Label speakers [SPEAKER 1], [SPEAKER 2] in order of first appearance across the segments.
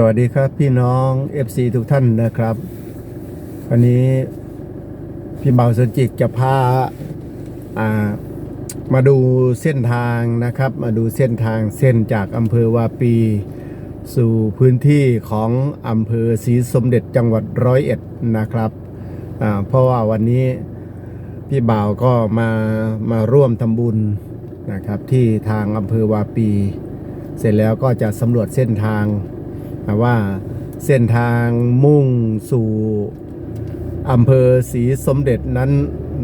[SPEAKER 1] สวัสดีครับพี่น้อง FC ทุกท่านนะครับ วันนี้พี่เบาสจิตจะพาามาดูเส้นทางนะครับ มาดูเส้นทางเส้นจากอำเภอวาปี สู่พื้นที่ของอำเภอศรีสมเด็จจังหวัดร้อยเอ็ดนะครับเพราะว่าวันนี้พี่บ่าวก็มามาร่วมทำบุญนะครับที่ทางอำเภอวาปี เสร็จแล้วก็จะสำรวจเส้นทาง ว่าเส้นทางมุ่งสู่อำเภอศรีสมเด็จนั้น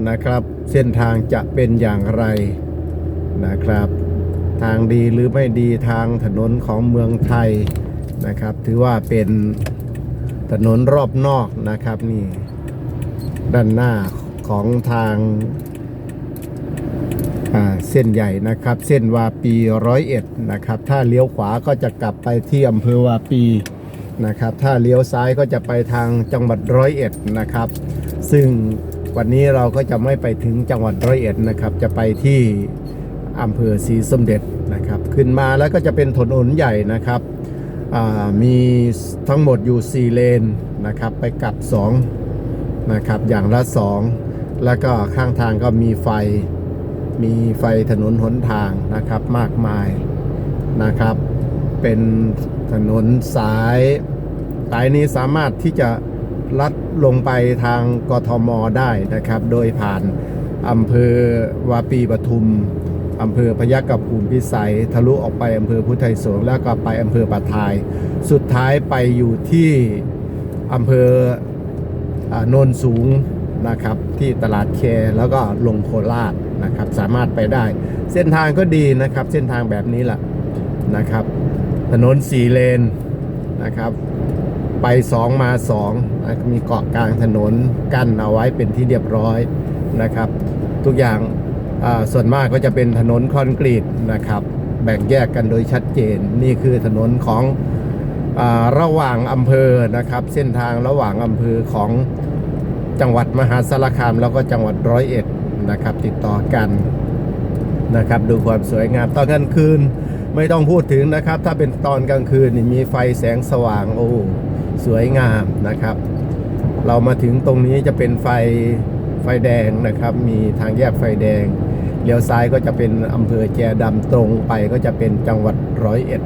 [SPEAKER 1] นะครับ เส้นทางจะเป็นอย่างไรนะครับ ทางดีหรือไม่ดีทางถนนของเมืองไทยนะครับ ถือว่าเป็นถนนรอบนอกนะครับนี่ด้านหน้าของทาง เส้นใหญ่นะครับ เส้นวาปีร้อยเอ็ดนะครับ ถ้าเลี้ยวขวาก็จะกลับไปที่อำเภอวาปีนะครับ ถ้าเลี้ยวซ้ายก็จะไปทางจังหวัดร้อยเอ็ดนะครับ ซึ่งวันนี้เราก็จะไม่ไปถึงจังหวัดร้อยเอ็ดนะครับ จะไปที่อำเภอศรีสมเด็จนะครับ ขึ้นมาแล้วก็จะเป็นถนนใหญ่นะครับมีทั้งหมดอยู่ 4 เลนนะครับ ไปกลับ 2 นะครับ อย่างละ 2 แล้วก็ข้างทางก็มีไฟ มีไฟถนนหนทางนะครับมากมายนะครับ เป็นถนนสายสายนี้สามารถที่จะลัดลงไปทางกทมได้นะครับ โดยผ่านอำเภอวาปีปทุมอำเภอพยัคฆภูมิพิสัย ทะลุออกไปอำเภอพุทธไทยสงแล้วก็ไปอำเภอปะทาย สุดท้ายไปอยู่ที่อำเภออ่าโนนสูงนะครับ ที่ตลาดแคแล้วก็ลงโคราช นะครับ สามารถไปได้ เส้นทางก็ดีนะครับ เส้นทางแบบนี้แหละนะครับ ถนนสี่เลนนะครับ ไปสองมาสองนะมีเกาะกลางถนนกั้นเอาไว้เป็นที่เรียบร้อยนะครับ ทุกอย่างาส่วนมากก็จะเป็นถนนคอนกรีตนะครับ แบ่งแยกกันโดยชัดเจนนี่คือถนนของอระหว่างอำเภอนะครับ เส้นทางระหว่างอำเภอของจังหวัดมหาสารคามแล้วก็จังหวัดร้อยเอ็ด นะครับ ติดต่อกันนะครับ ดูความสวยงามตอนกลางคืนไม่ต้องพูดถึงนะครับ ถ้าเป็นตอนกลางคืนมีไฟแสงสว่างโอ้สวยงามนะครับ เรามาถึงตรงนี้จะเป็นไฟไฟแดงนะครับ มีทางแยกไฟแดงเลี้ยวซ้ายก็จะเป็นอำเภอแจดำตรงไปก็จะเป็นจังหวัดร้อยเอ็ด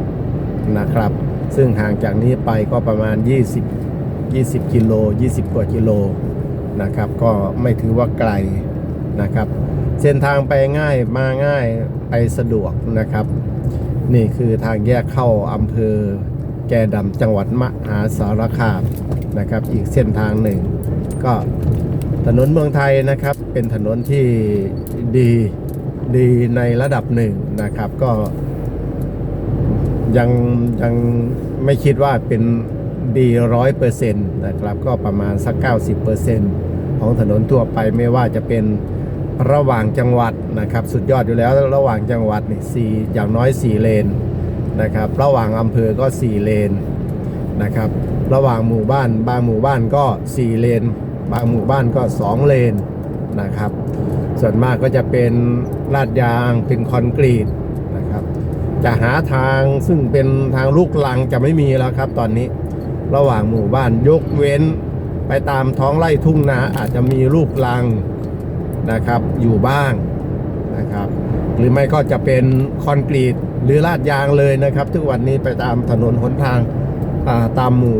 [SPEAKER 1] นะครับ ซึ่งห่างจากนี้ไปก็ประมาณ 20 20 กิโล 20 กว่ากิโลนะครับ ก็ไม่ถือว่าไกล นะครับ เส้นทางไปง่ายมาง่ายไปสะดวกนะครับ นี่คือทางแยกเข้าอำเภอแกดำจังหวัดมหาสารคามนะครับ อีกเส้นทางหนึ่ง ก็ถนนเมืองไทยนะครับ เป็นถนนที่ดีดีในระดับหนึ่งนะครับ ก็ยังยังไม่คิดว่าเป็นดีร้อยเปอร์เซ็นต์นะครับ ก็ประมาณสัก 90เปอร์เซ็นต์ของถนนทั่วไปไม่ว่าจะเป็น ระหว่างจังหวัดนะครับ สุดยอดอยู่แล้วระหว่างจังหวัดนี่สี่อย่างน้อย 4 เลนนะครับ ระหว่างอำเภอก็ 4 เลนนะครับ ระหว่างหมู่บ้านบางหมู่บ้านก็ 4 เลน บางหมู่บ้านก็ 2 เลนนะครับ ส่วนมากก็จะเป็นลาดยางเป็นคอนกรีตนะครับ จะหาทางซึ่งเป็นทางลูกลังจะไม่มีแล้วครับตอนนี้ระหว่างหมู่บ้านยกเว้น ไปตามท้องไร่ทุ่งนาอาจจะมีลูกลัง นะครับอยู่บ้างนะครับหรือไม่ก็จะเป็นคอนกรีตหรือลาดยางเลยนะครับ ทุกวันนี้ไปตามถนนหนทางาตามหมู่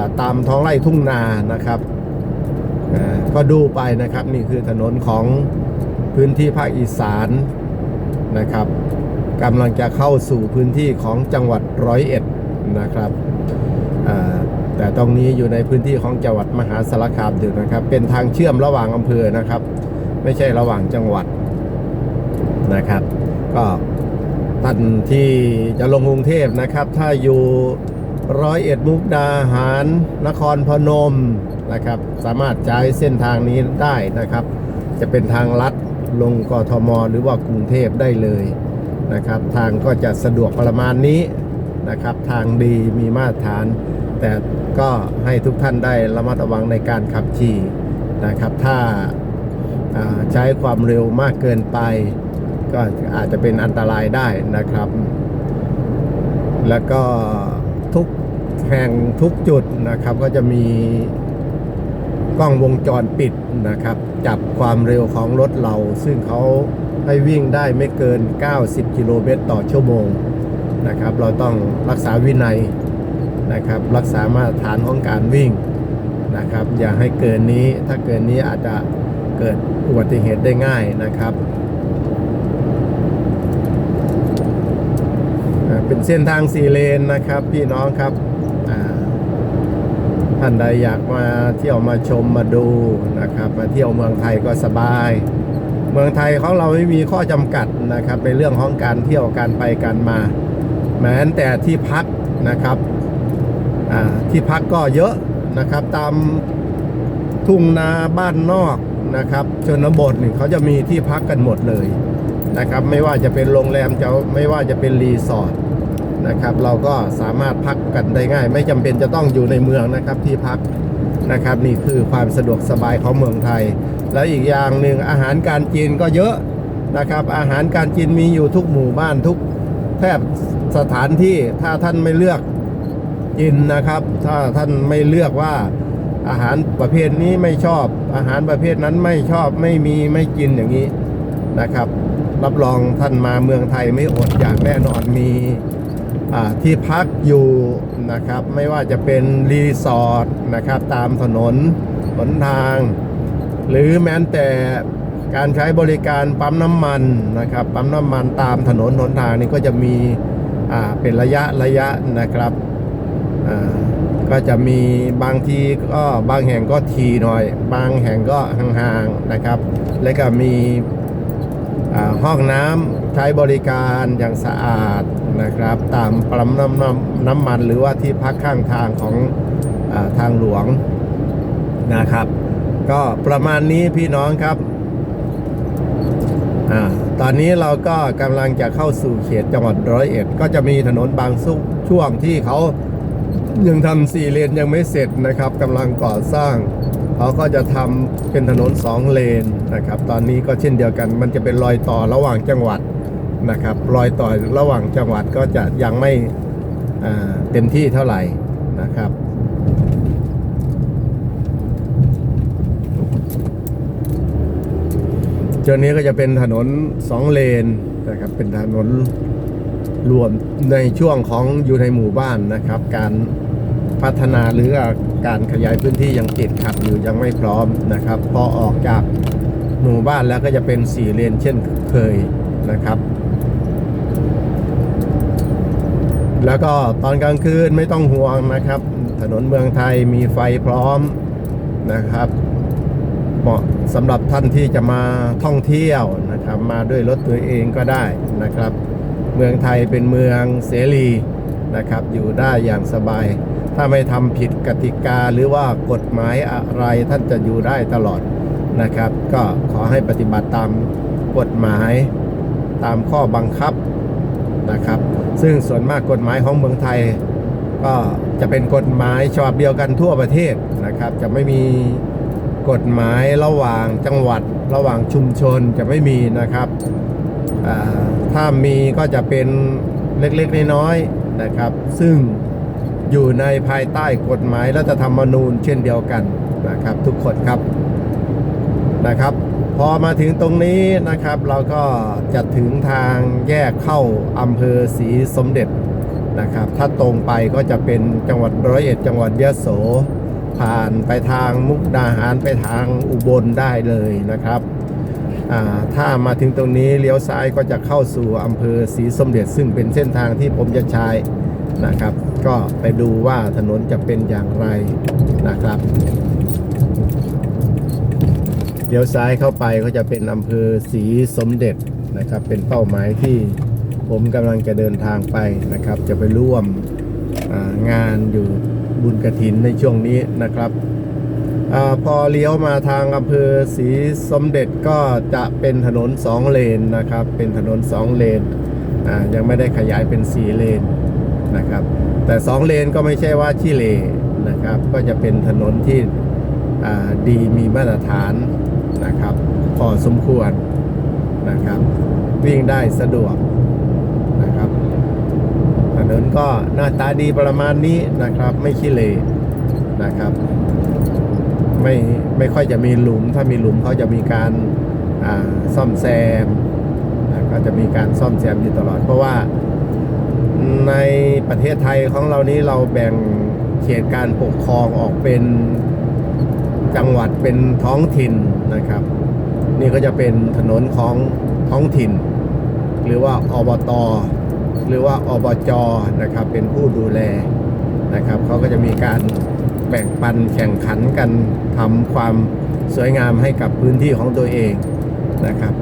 [SPEAKER 1] าตามท้องไร่ทุ่งนานะครับก็ดูไปนะครับนี่คือถนนของพื้นที่ภาคอีสานนะครับกำลังจะเข้าสู่พื้นที่ของจังหวัดร้อยเอ็ดนะครับแต่ตรงนี้อยู่ในพื้นที่ของจังหวัดมหาสารคามอยู่นะครับ เป็นทางเชื่อมระหว่างอำเภอนะครับ ไม่ใช่ระหว่างจังหวัดนะครับ ก็ท่านที่จะลงกรุงเทพนะครับ ถ้าอยู่ร้อยเอ็ดมุกดาหารนครพนมนะครับ สามารถใช้เส้นทางนี้ได้นะครับ จะเป็นทางลัดลงกทม หรือว่ากรุงเทพได้เลยนะครับ ทางก็จะสะดวกประมาณนี้นะครับ ทางดีมีมาตรฐาน แต่ก็ให้ทุกท่านได้ระมัดระวังในการขับขี่นะครับ ถ้าอ่า ใช้ความเร็วมากเกินไป ก็อาจจะเป็นอันตรายได้นะครับ แล้วก็ทุกแห่งทุกจุดนะครับ ก็จะมีกล้องวงจรปิดนะครับ จับความเร็วของรถเรา ซึ่งเขาให้วิ่งได้ไม่เกิน 90 กิโลเมตรต่อชั่วโมงนะครับ เราต้องรักษาวินัยนะครับ รักษามาตรฐานของการวิ่งนะครับ อย่าให้เกินนี้ถ้าเกินนี้อาจจะ เกิดอุบัติเหตุได้ง่ายนะครับ เป็นเส้นทางสี่เลนนะครับ พี่น้องครับท่านใดอยากมาเที่ยวมาชมมาดูนะครับ มาเที่ยวเมืองไทยก็สบาย เมืองไทยของเราไม่มีข้อจำกัดนะครับในเรื่องของการเที่ยวการไปการมา แม้แต่ที่พักนะครับที่พักก็เยอะนะครับตามทุ่งนาบ้านนอก นะครับชนบทนี่เขาจะมีที่พักกันหมดเลยนะครับ ไม่ว่าจะเป็นโรงแรมจะไม่ว่าจะเป็นรีสอร์ทนะครับ เราก็สามารถพักกันได้ง่าย ไม่จำเป็นจะต้องอยู่ในเมืองนะครับที่พักนะครับนี่คือความสะดวกสบายของเมืองไทย แล้วอีกอย่างหนึ่งอาหารการกินก็เยอะนะครับ อาหารการกินมีอยู่ทุกหมู่บ้านทุกแทบสถานที่ถ้าท่านไม่เลือกกินนะครับ ถ้าท่านไม่เลือกว่า อาหารประเภทนี้ไม่ชอบ อาหารประเภทนั้นไม่ชอบไม่มีไม่กินอย่างนี้นะครับ รับรองท่านมาเมืองไทยไม่อดอย่างแน่นอนมีอ่าที่พักอยู่นะครับ ไม่ว่าจะเป็นรีสอร์ทนะครับ ตามถนนหนทาง หรือแม้แต่การใช้บริการปั๊มน้ำมันนะครับ ปั๊มน้ำมันตามถนนหนทางนี่ก็จะมีอ่าเป็นระยะระยะนะครับอ่า ก็จะมีบางทีก็บางแห่งก็ทีหน่อย บางแห่งก็ห่างๆนะครับ และก็มีห้องน้ำใช้บริการอย่างสะอาดนะครับ ตามปั๊มน้ำน้ำน้ำมันหรือว่าที่พักข้างทางของอทางหลวงนะครับ ก็ประมาณนี้พี่น้องครับอตอนนี้เราก็กำลังจะเข้าสู่เขตจังหวัดร้อยเอ็ด ก็จะมีถนนบางสุช่วงที่เขา ยังทำสี่เลนยังไม่เสร็จนะครับกำลังก่อสร้างเขาก็จะทำเป็นถนนสองเลนนะครับตอนนี้ก็เช่นเดียวกัน มันจะเป็นรอยต่อระหว่างจังหวัดนะครับรอยต่อระหว่างจังหวัดก็จะยังไม่เต็มที่เท่าไหร่นะครับเจนนี้ก็จะเป็นถนนสองเลนนะครับเป็นถนน รวมในช่วงของอยู่ในหมู่บ้านนะครับ การพัฒนาหรือการขยายพื้นที่ยังติดขัดอยู่ยังไม่พร้อมนะครับ พอออกจากหมู่บ้านแล้วก็จะเป็นสี่เลนเช่นเคยนะครับ แล้วก็ตอนกลางคืนไม่ต้องห่วงนะครับ ถนนเมืองไทยมีไฟพร้อมนะครับเหมาะสำหรับท่านที่จะมาท่องเที่ยวนะครับ มาด้วยรถตัวเองก็ได้นะครับ เมืองไทยเป็นเมืองเสรีนะครับ อยู่ได้อย่างสบาย ถ้าไม่ทำผิดกติกาหรือว่ากฎหมายอะไรท่านจะอยู่ได้ตลอดนะครับ ก็ขอให้ปฏิบัติตามกฎหมายตามข้อบังคับนะครับ ซึ่งส่วนมากกฎหมายของเมืองไทย ก็จะเป็นกฎหมายฉบับเดียวกันทั่วประเทศนะครับ จะไม่มีกฎหมายระหว่างจังหวัดระหว่างชุมชนจะไม่มีนะครับ ถ้ามีก็จะเป็นเล็กๆน้อยๆนะครับ ซึ่งอยู่ในภายใต้กฎหมายรัฐธรรมนูญเช่นเดียวกันนะครับ ทุกคนครับนะครับ พอมาถึงตรงนี้นะครับ เราก็จะถึงทางแยกเข้าอำเภอศรีสมเด็จนะครับ ถ้าตรงไปก็จะเป็นจังหวัดร้อยเอ็ดจังหวัดยะโสผ่านไปทางมุกดาหารไปทางอุบลได้เลยนะครับ ถ้ามาถึงตรงนี้เลี้ยวซ้ายก็จะเข้าสู่อำเภอศรีสมเด็จ ซึ่งเป็นเส้นทางที่ผมจะใช้นะครับ ก็ไปดูว่าถนนจะเป็นอย่างไรนะครับเลี้ยวซ้ายเข้าไปก็จะเป็นอำเภอศรีสมเด็จนะครับ เป็นเป้าหมายที่ผมกำลังจะเดินทางไปนะครับ จะไปร่วมงานอยู่บุญกระถินในช่วงนี้นะครับ อพอเลี้ยวมาทางอำเภอศรีสมเด็จก็จะเป็นถนนสองเลนนะครับ เป็นถนนสองเลนยังไม่ได้ขยายเป็นสี่เลนนะครับ แต่สองเลนก็ไม่ใช่ว่าขี้เลนะครับ ก็จะเป็นถนนที่ดีมีมาตรฐานนะครับ พอสมควรนะครับ วิ่งได้สะดวกนะครับ ถนนก็หน้าตาดีประมาณนี้นะครับ ไม่ขี้เหร่นะครับ ไม่ไม่ค่อยจะมีหลุม ถ้ามีหลุมเขาจะมีการาซ่อมแซมก็จะมีการซ่อมแซมอยู่ตลอด เพราะว่าในประเทศไทยของเรานี้เราแบ่งเขตการปกครองออกเป็นจังหวัดเป็นท้องถิ่นนะครับ นี่ก็จะเป็นถนนของท้องถิ่น หรือว่าอบตหรือว่าอบจนะครับเป็นผู้ดูแลนะครับเขาก็จะมีการ แบ่งปันแข่งขันกันทำความสวยงามให้กับพื้นที่ของตัวเองนะครับ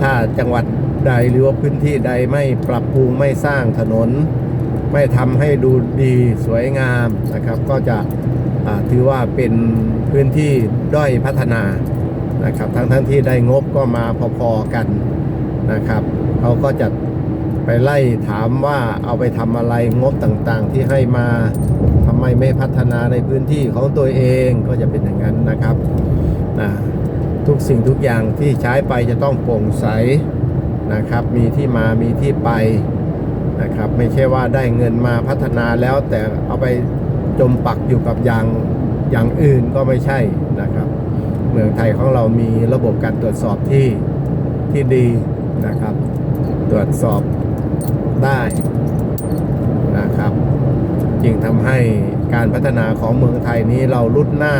[SPEAKER 1] ถ้าจังหวัดใดหรือว่าพื้นที่ใดไม่ปรับปรุงไม่สร้างถนน ไม่ทำให้ดูดีสวยงามนะครับ ก็จะถือว่าเป็นพื้นที่ด้อยพัฒนานะครับ ทั้งทั้งที่ได้งบก็มาพอๆกันนะครับเขาก็จะ ไปไล่ถามว่าเอาไปทำอะไรงบต่างๆ ที่ให้มาทำไมไม่พัฒนาในพื้นที่ของตัวเองก็จะเป็นอย่างนั้นนะครับนะทุกสิ่งทุกอย่างที่ใช้ไปจะต้องโปร่งใสนะครับ มีที่มามีที่ไปนะครับ ไม่ใช่ว่าได้เงินมาพัฒนาแล้วแต่เอาไปจมปักอยู่กับอย่างอย่างอื่นก็ไม่ใช่นะครับ เมืองไทยของเรามีระบบการตรวจสอบที่ที่ดีนะครับ ตรวจสอบ ได้นะครับ จึงทำให้การพัฒนาของเมืองไทยนี้เราลุดหน้า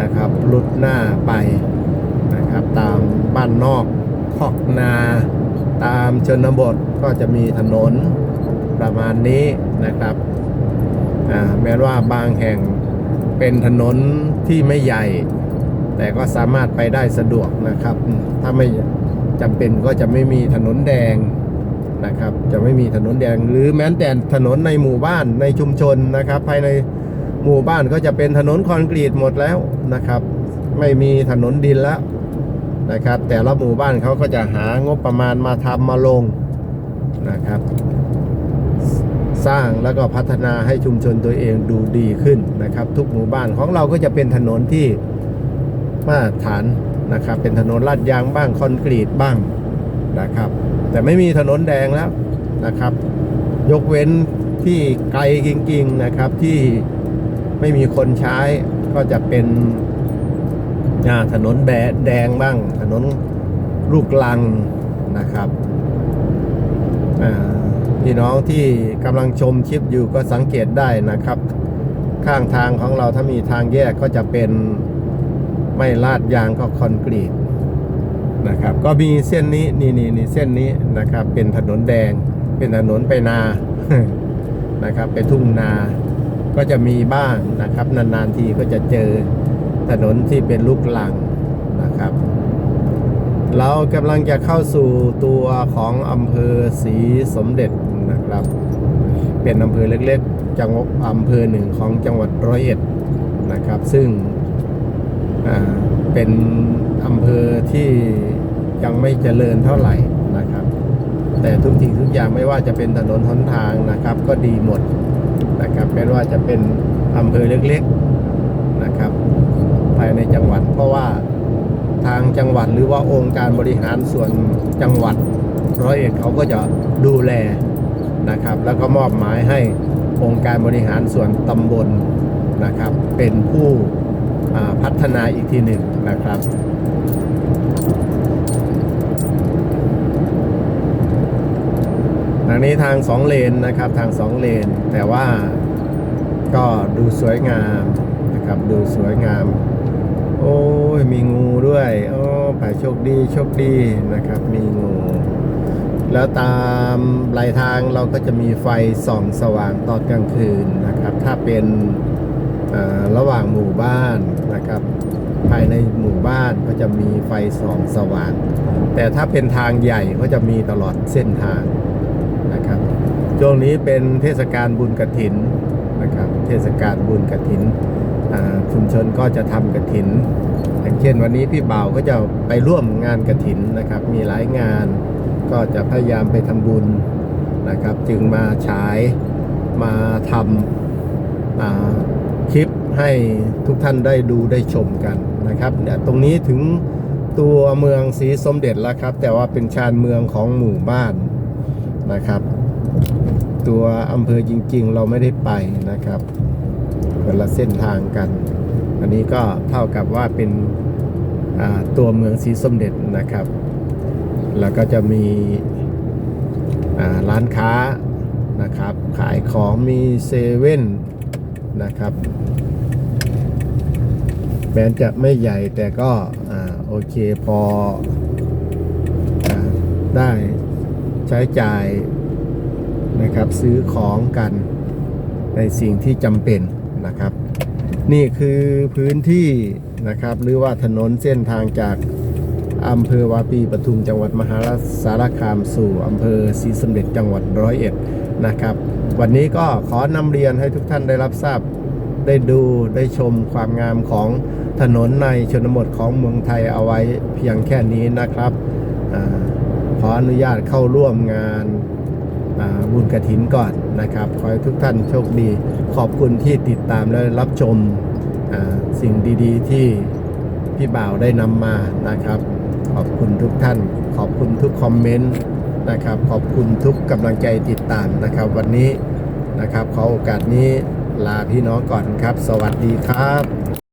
[SPEAKER 1] นะครับลุดหน้าไปนะครับตามบ้านนอกคอกนาตามชนบทก็จะมีถนนประมาณนี้นะครับแม้ว่าบางแห่งเป็นถนนที่ไม่ใหญ่ แต่ก็สามารถไปได้สะดวกนะครับ ถ้าไม่จำเป็นก็จะไม่มีถนนแดง นะครับ จะไม่มีถนนแดงหรือแม้แต่ถนนในหมู่บ้านในชุมชนนะครับ ภายในหมู่บ้านก็จะเป็นถนนคอนกรีตหมดแล้วนะครับ ไม่มีถนนดินแล้วนะครับ แต่ละหมู่บ้านเขาก็จะหางบประมาณมาทำมาลงนะครับ สร้างแล้วก็พัฒนาให้ชุมชนตัวเองดูดีขึ้นนะครับ ทุกหมู่บ้านของเราก็จะเป็นถนนที่มาตรฐานนะครับ เป็นถนนลาดยางบ้างคอนกรีตบ้างนะครับ แต่ไม่มีถนนแดงแล้วนะครับ ยกเว้นที่ไกลจริงๆนะครับที่ไม่มีคนใช้ก็จะเป็นถนนแดแดงบ้าง ถนนลูกลังนะครับพี่น้องที่กำลังชมคลิปอยู่ก็สังเกตได้นะครับ ข้างทางของเราถ้ามีทางแยกก็จะเป็นไม่ลาดยางก็คอนกรีต นะครับ ก็มีเส้นนี้นี่นี่นี่เส้นนี้นะครับ เป็นถนนแดง เป็นถนนไปนานะครับ ไปทุ่งนา ก็จะมีบ้างนะครับ นานๆทีก็จะเจอถนนที่เป็นลูกหลังนะครับ เรากำลังจะเข้าสู่ตัวของอำเภอศรีสมเด็จนะครับ เป็นอำเภอเล็กๆ จังหวัดอำเภอหนึ่งของจังหวัดร้อยเอ็ดนะครับ ซึ่งอ่า เป็นอำเภอที่ยังไม่เจริญเท่าไหร่นะครับ แต่ทุกสิ่งทุกอย่างไม่ว่าจะเป็นถนนหนทางนะครับ ก็ดีหมดนะครับไม่ว่าจะเป็นอำเภอเล็กๆนะครับ ภายในจังหวัด เพราะว่าทางจังหวัดหรือว่าองค์การบริหารส่วนจังหวัดร้อยเอ็ดเขาก็จะดูแลนะครับ แล้วก็มอบหมายให้องค์การบริหารส่วนตำบลนะครับ เป็นผู้ พัฒนาอีกทีหนึ่งนะครับทางนี้ทางสองเลนนะครับทางสองเลน แต่ว่าก็ดูสวยงามนะครับดูสวยงาม โอ้ยมีงูด้วยโอ้ผ่ายโชคดีโชคดีนะครับมีงู แล้วตามปลายทางเราก็จะมีไฟส่องสว่างตอนกลางคืนนะครับ ถ้าเป็น ระหว่างหมู่บ้านนะครับ ภายในหมู่บ้านก็จะมีไฟส่องสว่าง แต่ถ้าเป็นทางใหญ่ก็จะมีตลอดเส้นทางนะครับ ช่วงนี้เป็นเทศกาลบุญกระถินนะครับ เทศกาลบุญกระถินอ่าชุมชนก็จะทำกระถิน อย่างเช่นวันนี้พี่บ่าวก็จะไปร่วมงานกระถินนะครับ มีหลายงานก็จะพยายามไปทำบุญนะครับ จึงมาฉายมาทำอ่า คลิปให้ทุกท่านได้ดูได้ชมกันนะครับเนี่ยตรงนี้ถึงตัวเมืองศรีสมเด็จแล้วครับ แต่ว่าเป็นชานเมืองของหมู่บ้านนะครับ ตัวอำเภอจริง ๆ เราไม่ได้ไปนะครับคนละเส้นทางกัน อันนี้ก็เท่ากับว่าเป็นตัวเมืองศรีสมเด็จนะครับ แล้วก็จะมีร้านค้านะครับ ขายของมีเซเว่นนะครับ แม้จะไม่ใหญ่แต่ก็อโอเคพออได้ใช้จ่ายนะครับซื้อของกันในสิ่งที่จำเป็นนะครับ นี่คือพื้นที่นะครับ หรือว่าถนนเส้นทางจากอำเภอวาปีปทุมจังหวัดมหาสารคามสู่อำเภอศรีสมเด็จจังหวัดร้อยเอ็ดนะครับ วันนี้ก็ขอนำเรียนให้ทุกท่านได้รับทราบ ได้ดูได้ชมความงามของถนนในชนบทของเมืองไทยเอาไว้เพียงแค่นี้นะครับอขออนุญาตเข้าร่วมงานบุญกระถินก่อนนะครับ ขอให้ทุกท่านโชคดี ขอบคุณที่ติดตามและรับชมสิ่งดีๆ ที่พี่บ่าวได้นำมานะครับ ขอบคุณทุกท่าน ขอบคุณทุกคอมเมนต์นะครับ ขอบคุณทุกกำลังใจติดตามนะครับ วันนี้นะครับขอโอกาสนี้ ลาพี่น้องก่อนครับ สวัสดีครับ